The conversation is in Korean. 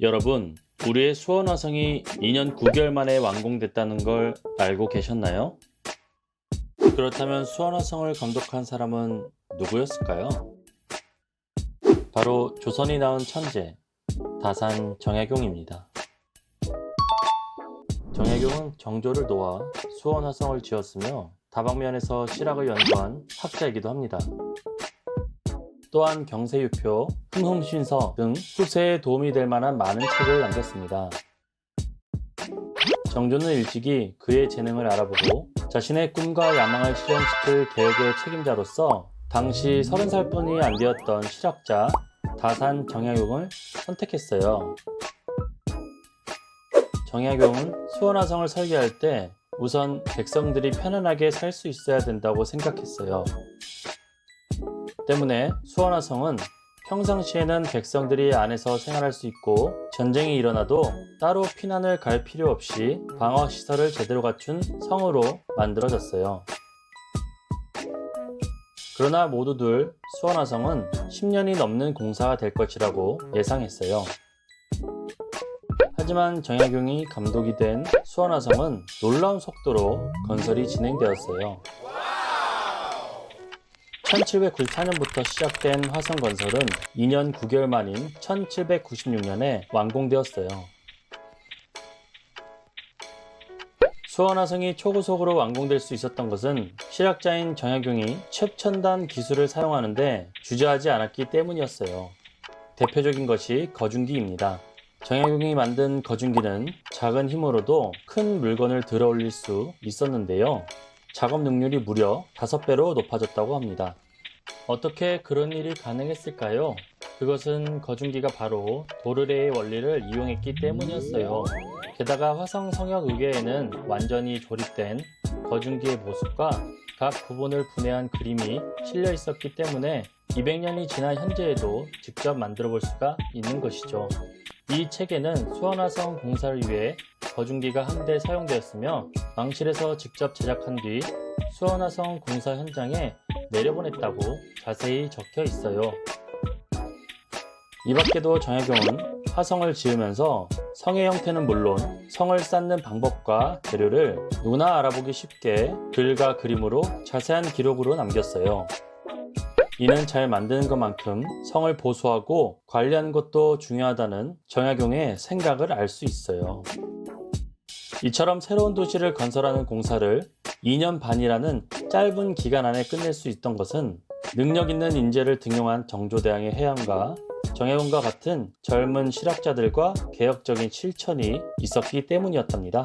여러분, 우리의 수원화성이 2년 9개월 만에 완공됐다는 걸 알고 계셨나요? 그렇다면 수원화성을 감독한 사람은 누구였을까요? 바로 조선이 낳은 천재, 다산 정약용입니다. 정약용은 정조를 도와 수원화성을 지었으며 다방면에서 실학을 연구한 학자이기도 합니다. 또한 경세유표, 흥흥신서 등 후세에 도움이 될 만한 많은 책을 남겼습니다. 정조는 일찍이 그의 재능을 알아보고 자신의 꿈과 야망을 실현시킬 계획의 책임자로서 당시 30살 뿐이 안 되었던 실학자 다산 정약용을 선택했어요. 정약용은 수원화성을 설계할 때 우선 백성들이 편안하게 살 수 있어야 된다고 생각했어요. 때문에 수원화성은 평상시에는 백성들이 안에서 생활할 수 있고 전쟁이 일어나도 따로 피난을 갈 필요 없이 방어 시설을 제대로 갖춘 성으로 만들어졌어요. 그러나 모두들 수원화성은 10년이 넘는 공사가 될 것이라고 예상했어요. 하지만 정약용이 감독이 된 수원화성은 놀라운 속도로 건설이 진행되었어요. 1794년부터 시작된 화성 건설은 2년 9개월 만인 1796년에 완공되었어요. 수원화성이 초고속으로 완공될 수 있었던 것은 실학자인 정약용이 최첨단 기술을 사용하는데 주저하지 않았기 때문이었어요. 대표적인 것이 거중기입니다. 정약용이 만든 거중기는 작은 힘으로도 큰 물건을 들어 올릴 수 있었는데요. 작업 능률이 무려 5배로 높아졌다고 합니다. 어떻게 그런 일이 가능했을까요? 그것은 거중기가 바로 도르래의 원리를 이용했기 때문이었어요. 게다가 화성 성역 의궤에는 완전히 조립된 거중기의 모습과 각 부분을 분해한 그림이 실려 있었기 때문에 200년이 지난 현재에도 직접 만들어 볼 수가 있는 것이죠. 이 책에는 수원화성 공사를 위해 거중기가 한 대 사용되었으며 망실에서 직접 제작한 뒤 수원화성 공사 현장에 내려보냈다고 자세히 적혀 있어요. 이 밖에도 정약용은 화성을 지으면서 성의 형태는 물론 성을 쌓는 방법과 재료를 누구나 알아보기 쉽게 글과 그림으로 자세한 기록으로 남겼어요. 이는 잘 만드는 것만큼 성을 보수하고 관리하는 것도 중요하다는 정약용의 생각을 알 수 있어요. 이처럼 새로운 도시를 건설하는 공사를 2년 반이라는 짧은 기간 안에 끝낼 수 있던 것은 능력 있는 인재를 등용한 정조대왕의 해안과 정혜원과 같은 젊은 실학자들과 개혁적인 실천이 있었기 때문이었답니다.